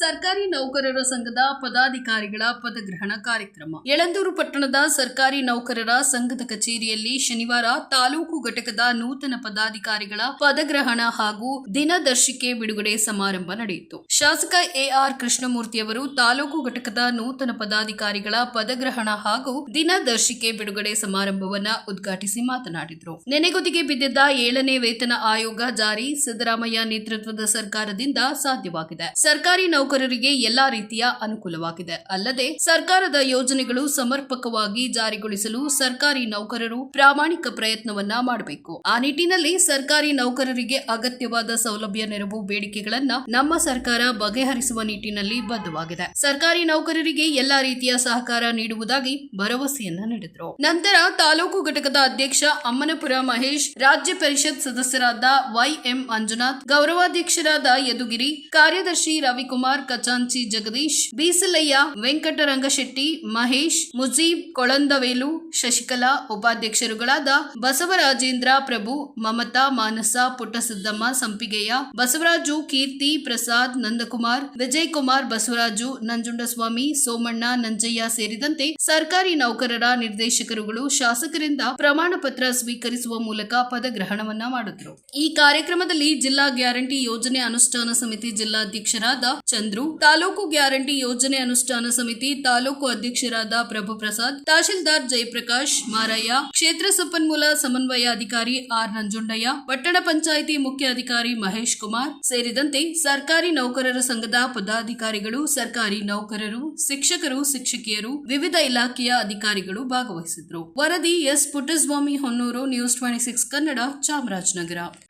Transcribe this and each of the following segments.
ಸರ್ಕಾರಿ ನೌಕರರ ಸಂಘದ ಪದಾಧಿಕಾರಿಗಳ ಪದಗ್ರಹಣ ಕಾರ್ಯಕ್ರಮ. ಯಳಂದೂರು ಪಟ್ಟಣದ ಸರ್ಕಾರಿ ನೌಕರರ ಸಂಘದ ಕಚೇರಿಯಲ್ಲಿ ಶನಿವಾರ ತಾಲೂಕು ಘಟಕದ ನೂತನ ಪದಾಧಿಕಾರಿಗಳ ಪದಗ್ರಹಣ ಹಾಗೂ ದಿನದರ್ಶಿಕೆ ಬಿಡುಗಡೆ ಸಮಾರಂಭ ನಡೆಯಿತು. ಶಾಸಕ ಎಆರ್ ಕೃಷ್ಣಮೂರ್ತಿ ಅವರು ತಾಲೂಕು ಘಟಕದ ನೂತನ ಪದಾಧಿಕಾರಿಗಳ ಪದಗ್ರಹಣ ಹಾಗೂ ದಿನದರ್ಶಿಕೆ ಬಿಡುಗಡೆ ಸಮಾರಂಭವನ್ನ ಉದ್ಘಾಟಿಸಿ ಮಾತನಾಡಿದರು. ನೆನೆಗುದಿಗೆ ಬಿದ್ದಿದ್ದ ಏಳನೇ ವೇತನ ಆಯೋಗ ಜಾರಿ ಸಿದ್ದರಾಮಯ್ಯ ನೇತೃತ್ವದ ಸರ್ಕಾರದಿಂದ ಸಾಧ್ಯವಾಗಿದೆ. ಸರ್ಕಾರಿ ನೌಕರರಿಗೆ ಎಲ್ಲಾ ರೀತಿಯ ಅನುಕೂಲವಾಗಿದೆ. ಅಲ್ಲದೆ ಸರ್ಕಾರದ ಯೋಜನೆಗಳು ಸಮರ್ಪಕವಾಗಿ ಜಾರಿಗೊಳಿಸಲು ಸರ್ಕಾರಿ ನೌಕರರು ಪ್ರಾಮಾಣಿಕ ಪ್ರಯತ್ನವನ್ನ ಮಾಡಬೇಕು. ಆ ನಿಟ್ಟಿನಲ್ಲಿ ಸರ್ಕಾರಿ ನೌಕರರಿಗೆ ಅಗತ್ಯವಾದ ಸೌಲಭ್ಯ ನೆರವು ಬೇಡಿಕೆಗಳನ್ನ ನಮ್ಮ ಸರ್ಕಾರ ಬಗೆಹರಿಸುವ ನಿಟ್ಟಿನಲ್ಲಿ ಬದ್ಧವಾಗಿದೆ. ಸರ್ಕಾರಿ ನೌಕರರಿಗೆ ಎಲ್ಲಾ ರೀತಿಯ ಸಹಕಾರ ನೀಡುವುದಾಗಿ ಭರವಸೆಯನ್ನ ನೀಡಿದರು. ನಂತರ ತಾಲೂಕು ಘಟಕದ ಅಧ್ಯಕ್ಷ ಅಮ್ಮನಪುರ ಮಹೇಶ್, ರಾಜ್ಯ ಪರಿಷತ್ ಸದಸ್ಯರಾದ ವೈಎಂ ಮಂಜುನಾಥ್ ಗೌರವಾಧ್ಯಕ್ಷರಾದ ಯದುಗಿರಿ, ಕಾರ್ಯದರ್ಶಿ ರವಿಕುಮಾರ್ ಕಚಾಂಚಿ ಜಗದೀಶ್, ಬೀಸಲಯ್ಯ, ವೆಂಕಟರಂಗಶೆಟ್ಟಿ, ಮಹೇಶ್, ಮುಜೀಬ್, ಕೊಳಂದವೇಲು, ಶಶಿಕಲಾ, ಉಪಾಧ್ಯಕ್ಷರುಗಳಾದ ಬಸವರಾಜೇಂದ್ರ ಪ್ರಭು, ಮಮತಾ, ಮಾನಸ, ಪುಟ್ಟಸಿದ್ದಮ್ಮ, ಸಂಪಿಗೆಯ, ಬಸವರಾಜು, ಕೀರ್ತಿ, ಪ್ರಸಾದ್, ನಂದಕುಮಾರ್ ವಿಜಯ್ ಕುಮಾರ್ ಬಸವರಾಜು, ನಂಜುಂಡಸ್ವಾಮಿ, ಸೋಮಣ್ಣ, ನಂಜಯ್ಯ ಸೇರಿದಂತೆ ಸರ್ಕಾರಿ ನೌಕರರ ನಿರ್ದೇಶಕರುಗಳು ಶಾಸಕರಿಂದ ಪ್ರಮಾಣ ಪತ್ರ ಸ್ವೀಕರಿಸುವ ಮೂಲಕ ಪದಗ್ರಹಣವನ್ನ ಮಾಡಿದರು ಈ ಕಾರ್ಯಕ್ರಮದಲ್ಲಿ ಜಿಲ್ಲಾ ಗ್ಯಾರಂಟಿ ಯೋಜನೆ ಅನುಷ್ಠಾನ ಸಮಿತಿ ಜಿಲ್ಲಾಧ್ಯಕ್ಷರಾದ ಚಂದ್ರು, ತಾಲೂಕು ಗ್ಯಾರಂಟಿ ಯೋಜನೆ ಅನುಷ್ಠಾನ ಸಮಿತಿ, ತಾಲೂಕು ಅಧ್ಯಕ್ಷರಾದ ಪ್ರಭು ಪ್ರಸಾದ್ ತಹಶೀಲ್ದಾರ್ ಜಯಪ್ರಕಾಶ್, ಮಾರಯ್ಯ, ಕ್ಷೇತ್ರ ಸಂಪನ್ಮೂಲ ಸಮನ್ವಯ ಅಧಿಕಾರಿ ಆರ್ ನಂಜುಂಡಯ್ಯ, ಪಟ್ಟಣ ಪಂಚಾಯಿತಿ ಮುಖ್ಯ ಅಧಿಕಾರಿ ಮಹೇಶ್ ಕುಮಾರ್ ಸೇರಿದಂತೆ ಸರ್ಕಾರಿ ನೌಕರರ ಸಂಘದ ಪದಾಧಿಕಾರಿಗಳು, ಸರ್ಕಾರಿ ನೌಕರರು, ಶಿಕ್ಷಕರು, ಶಿಕ್ಷಕಿಯರು, ವಿವಿಧ ಇಲಾಖೆಯ ಅಧಿಕಾರಿಗಳು ಭಾಗವಹಿಸಿದ್ರು ವರದಿ S Puttaswamy Honnur, news twenty six Kannada, Chamarajanagar.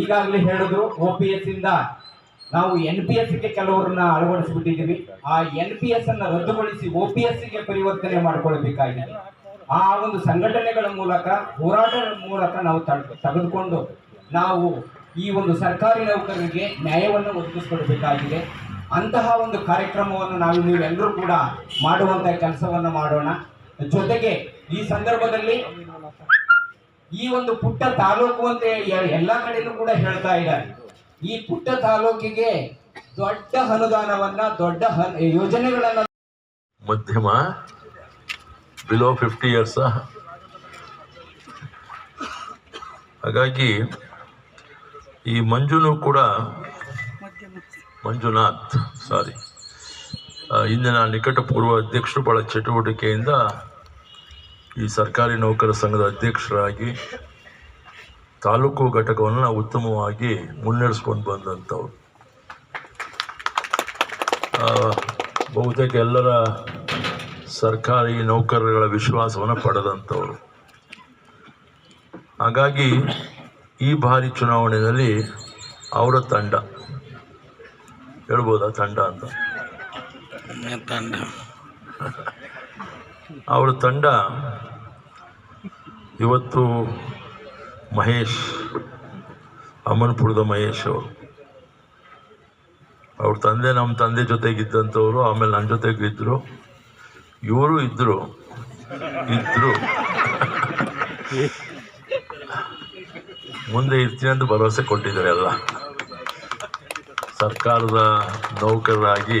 ಈಗಾಗಲೇ ಹೇಳಿದ್ರು ಒ ಪಿ ಎಸ್ ಇಂದ ನಾವು ಎನ್ ಪಿ ಎಸ್ಗೆ ಕೆಲವರನ್ನ ಅಳವಡಿಸಿಬಿಟ್ಟಿದ್ದೀವಿ. ಆ ಎನ್ ಪಿ ಎಸ್ ಅನ್ನ ರದ್ದುಗೊಳಿಸಿ ಒ ಪಿ ಎಸ್ಗೆ ಪರಿವರ್ತನೆ ಮಾಡಿಕೊಳ್ಬೇಕಾಗಿದೆ. ಆ ಒಂದು ಸಂಘಟನೆಗಳ ಮೂಲಕ, ಹೋರಾಟದ ಮೂಲಕ ನಾವು ತೆಗೆದುಕೊಂಡು ನಾವು ಈ ಒಂದು ಸರ್ಕಾರಿ ನೌಕರರಿಗೆ ನ್ಯಾಯವನ್ನು ಒದಗಿಸಿಕೊಡಬೇಕಾಗಿದೆ. ಅಂತಹ ಒಂದು ಕಾರ್ಯಕ್ರಮವನ್ನು ನಾವು ನೀವೆಲ್ಲರೂ ಕೂಡ ಮಾಡುವಂತ ಕೆಲಸವನ್ನು ಮಾಡೋಣ. ಜೊತೆಗೆ ಈ ಸಂದರ್ಭದಲ್ಲಿ ಈ ಒಂದು ಪುಟ್ಟ ತಾಲೂಕು ಅಂತ ಎಲ್ಲ ಕಡೆನೂ ಕೂಡ ಹೇಳ್ತಾ ಇದ್ದಾರೆ. ಈ ಪುಟ್ಟ ತಾಲೂಕಿಗೆ ದೊಡ್ಡ ಅನುದಾನವನ್ನ, ದೊಡ್ಡ ಯೋಜನೆಗಳನ್ನ ಮಧ್ಯಮ ಬಿಲೋ ಫಿಫ್ಟಿ ಇಯರ್ಸ್ ಹಾಗಾಗಿ ಈ ಮಂಜುನು ಕೂಡ ಮಂಜುನಾಥ್ ಸಾರಿ ಇಂದಿನ ನಿಕಟಪೂರ್ವ ಅಧ್ಯಕ್ಷರು ಬಹಳ ಚಟುವಟಿಕೆಯಿಂದ ಈ ಸರ್ಕಾರಿ ನೌಕರ ಸಂಘದ ಅಧ್ಯಕ್ಷರಾಗಿ ತಾಲೂಕು ಘಟಕವನ್ನು ಉತ್ತಮವಾಗಿ ಮುನ್ನಡೆಸ್ಕೊಂಡು ಬಂದಂಥವ್ರು. ಬಹುತೇಕ ಎಲ್ಲರ ಸರ್ಕಾರಿ ನೌಕರರ ವಿಶ್ವಾಸವನ್ನು ಪಡೆದಂಥವ್ರು. ಹಾಗಾಗಿ ಈ ಬಾರಿ ಚುನಾವಣೆಯಲ್ಲಿ ಅವರ ತಂಡ. ಹೇಳ್ಬೋದಾ ತಂಡ ಅಂತ? ತಂಡ. ಅವರ ತಂಡ ಇವತ್ತು ಮಹೇಶ್ ಅಮನ್ಪುರದ ಮಹೇಶ್ ಅವರು. ಅವ್ರ ತಂದೆ ನಮ್ಮ ತಂದೆ ಜೊತೆಗಿದ್ದಂಥವ್ರು ಆಮೇಲೆ ನನ್ನ ಜೊತೆಗಿದ್ದರು ಇವರು ಇದ್ದರು ಇದ್ದರು ಮುಂದೆ ಇರ್ತೀನಿ ಅಂತ ಭರವಸೆ ಕೊಟ್ಟಿದ್ದಾರೆ ಎಲ್ಲ ಸರ್ಕಾರದ ನೌಕರರಾಗಿ